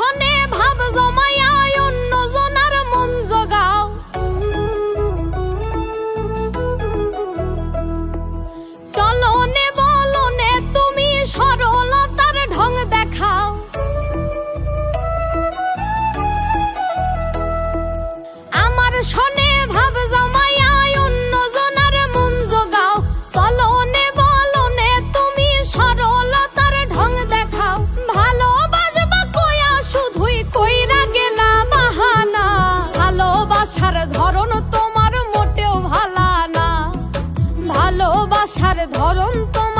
পেছনে ভাব জমাইয়া অন্য জনার মন জগাও। চলনে বলনে তুমি সরলতার ঢং দেখাও। ভালোবাসার ধরন তোমার মোটেও ভালা না। ভালোবাসার ধরন তোমার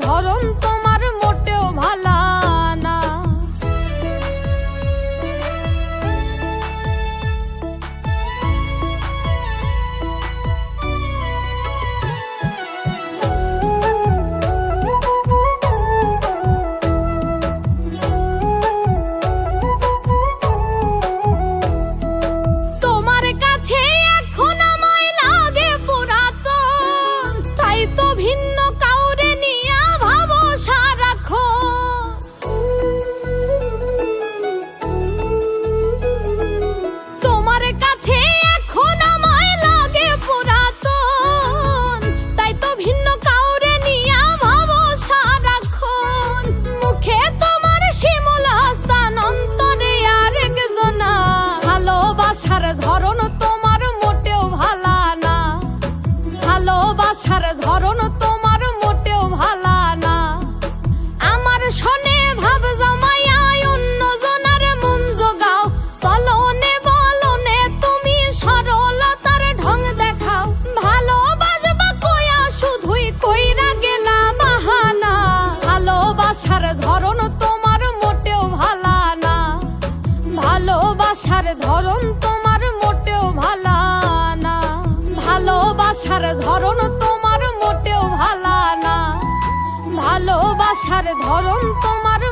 ধরন তোমার ধরন তোমার মোটেও ভালা না। ভালোবাসার ধরন তোমার মোটেও ভালা না। আমার শোনে ভাব জমাইয়া অন্য জনার মন জোগাও। চলনে বলনে তুমি সরলতার ঢং দেখাও। ভালোবাসবা কয়া শুধুই কইরা গেলা বাহানা। ভালোবাসার ধরন তোমার মোটেও ভালা না। ভালোবাসার ধরন তোমার ভালোবাসার ধরন তোমার মোটেও ভালা না। ভালোবাসার ধরন তোমার